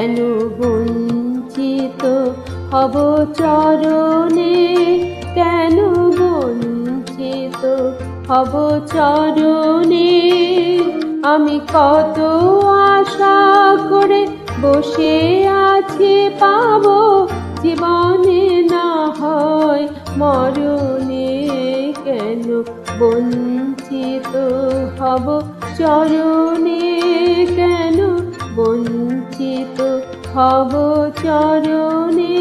কেন বঞ্চিত হব চরণে, কেন বঞ্চিত হব চরণে? আমি কত আশা করে বসে আছি পাব, জীবনে না হয় মরণে, কেন বঞ্চিত হব চরণে? হব চরণে।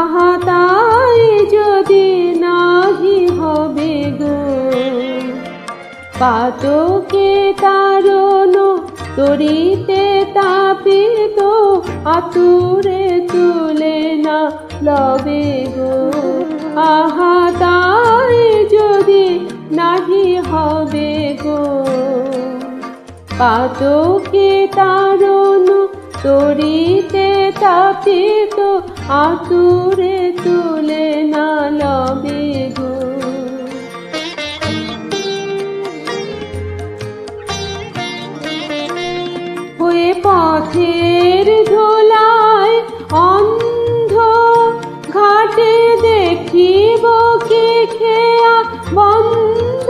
আহা তাই যদি নাহি হবে গো পাতকে তারণ তরিতে তাপিত আতুরে তুলে না লবে গো। আহা, তাই যদি নাহি হবে গো। পাতকে তারণ তরিতে তাপিত আতুরে তুলে হয়ে পথের ধোলায় অন্ধ ঘাটে দেখিব কি খেয়া বন্ধ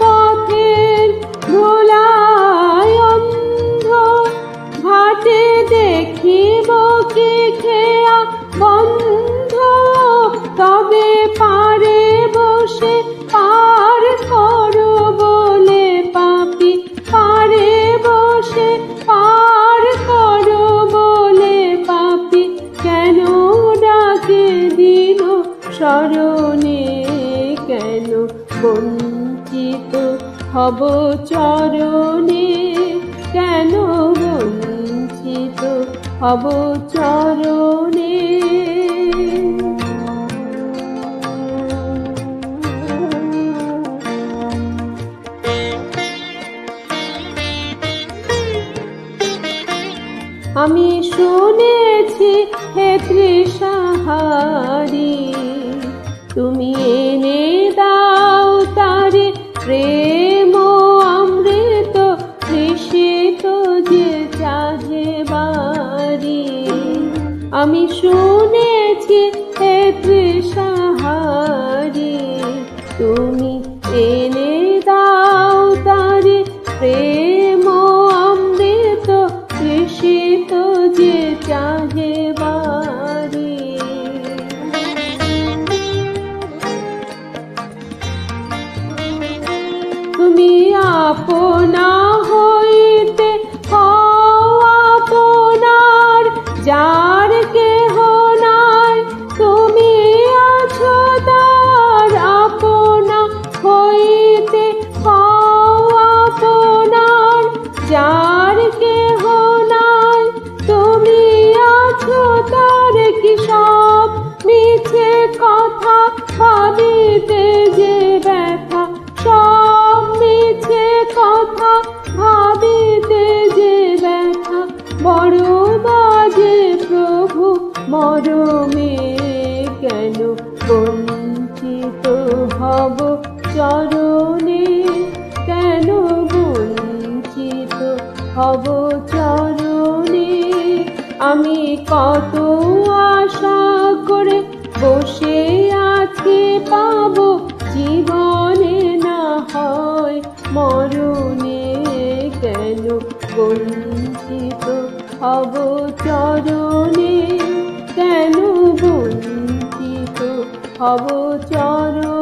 পথের ধোলায় অন্ধ ঘাটে দেখিব কি খেয়া বন্ধ। তবে ডাকে দিল স্মরণে কেন বঞ্চিত হব চরণে? কেন বঞ্চিত হব চরণে? আমি শুনেছি হে তৃষাহারি তুমি এনে দাও তারে প্রেম অমৃত তৃষিত যে চাহে বাড়ি। আমি শুনেছি হে তৃষাহারি, তুমি এনে por বঞ্চিত হব চরণে, কেন বঞ্চিত হব চরণে? আমি কত আশা করে বসে আছি পাবো, জীবনে না হয় মরণে, কেন বঞ্চিত হব চরণে? হব চরণে